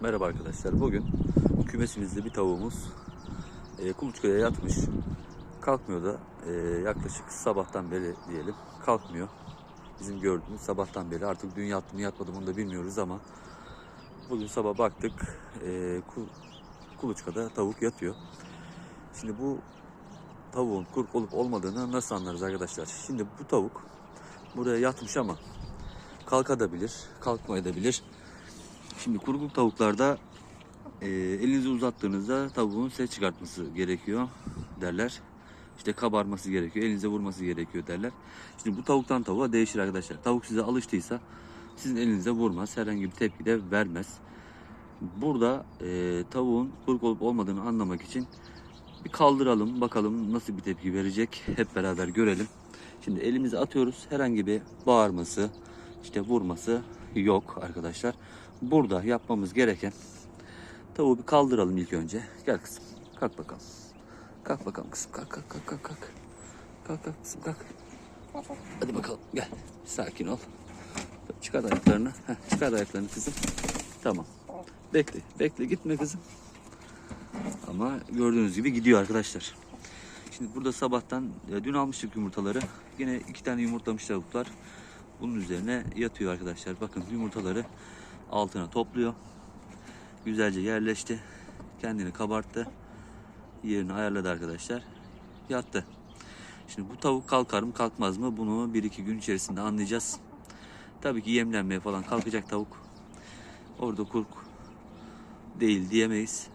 Merhaba arkadaşlar. Bugün kümesimizde bir tavuğumuz e, kuluçkaya yatmış. Kalkmıyor da e, yaklaşık sabahtan beri diyelim. Kalkmıyor. Bizim gördüğümüz sabahtan beri. Artık dün yattı mı yatmadı mı onu da bilmiyoruz ama bugün sabah baktık e, ku, kuluçkada tavuk yatıyor. Şimdi bu tavuğun kurk olup olmadığını nasıl anlarız arkadaşlar? Şimdi bu tavuk buraya yatmış ama kalkabilir, kalkmayabilir. Şimdi kurguk tavuklarda e, elinizi uzattığınızda tavuğun ses çıkartması gerekiyor derler. İşte kabarması gerekiyor, elinize vurması gerekiyor derler. Şimdi bu tavuktan tavuğa değişir arkadaşlar. Tavuk size alıştıysa sizin elinize vurmaz, herhangi bir tepki de vermez. Burada e, tavuğun kuruk olup olmadığını anlamak için bir kaldıralım, bakalım nasıl bir tepki verecek. Hep beraber görelim. Şimdi elimizi atıyoruz. Herhangi bir bağırması, işte vurması yok arkadaşlar. Burada yapmamız gereken tavuğu bir kaldıralım ilk önce. Gel kızım. Kalk bakalım. Kalk bakalım kızım. Kalk kalk kalk kalk kalk. Kalk kalk kızım kalk. Hadi bakalım gel. Sakin ol. Çıkar ayaklarını. Heh, çıkar ayaklarını kızım. Tamam. Bekle. Bekle gitme kızım. Ama gördüğünüz gibi gidiyor arkadaşlar. Şimdi burada sabahtan e, dün almıştık yumurtaları. Yine iki tane yumurtlamış tavuklar. Bunun üzerine yatıyor arkadaşlar. Bakın yumurtaları altına topluyor. Güzelce yerleşti. Kendini kabarttı. Yerini ayarladı arkadaşlar. Yattı. Şimdi bu tavuk kalkar mı kalkmaz mı bunu 1-2 gün içerisinde anlayacağız. Tabii ki yemlenmeye falan kalkacak tavuk. Orada kurk değil diyemeyiz.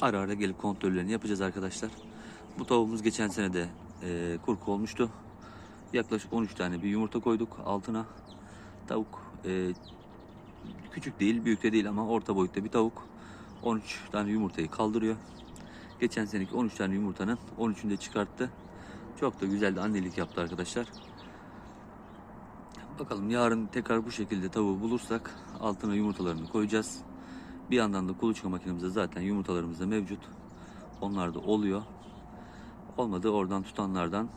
Ara ara gelip kontrollerini yapacağız arkadaşlar. Bu tavuğumuz geçen sene de e, kurk olmuştu. Yaklaşık 13 tane bir yumurta koyduk altına. Tavuk e, küçük değil, büyük de değil ama orta boyutta bir tavuk. 13 tane yumurtayı kaldırıyor. Geçen seneki 13 tane yumurtanın 13'ünü de çıkarttı. Çok da güzel de annelik yaptı arkadaşlar. Bakalım yarın tekrar bu şekilde tavuğu bulursak altına yumurtalarını koyacağız. Bir yandan da kuluçka makinemizde zaten yumurtalarımız da mevcut. Onlar da oluyor. Olmadı oradan tutanlardan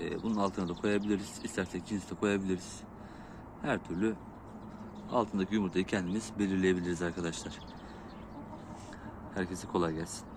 e, bunun altına da koyabiliriz. İstersek cins de koyabiliriz. Her türlü altındaki yumurtayı kendimiz belirleyebiliriz arkadaşlar. Herkese kolay gelsin.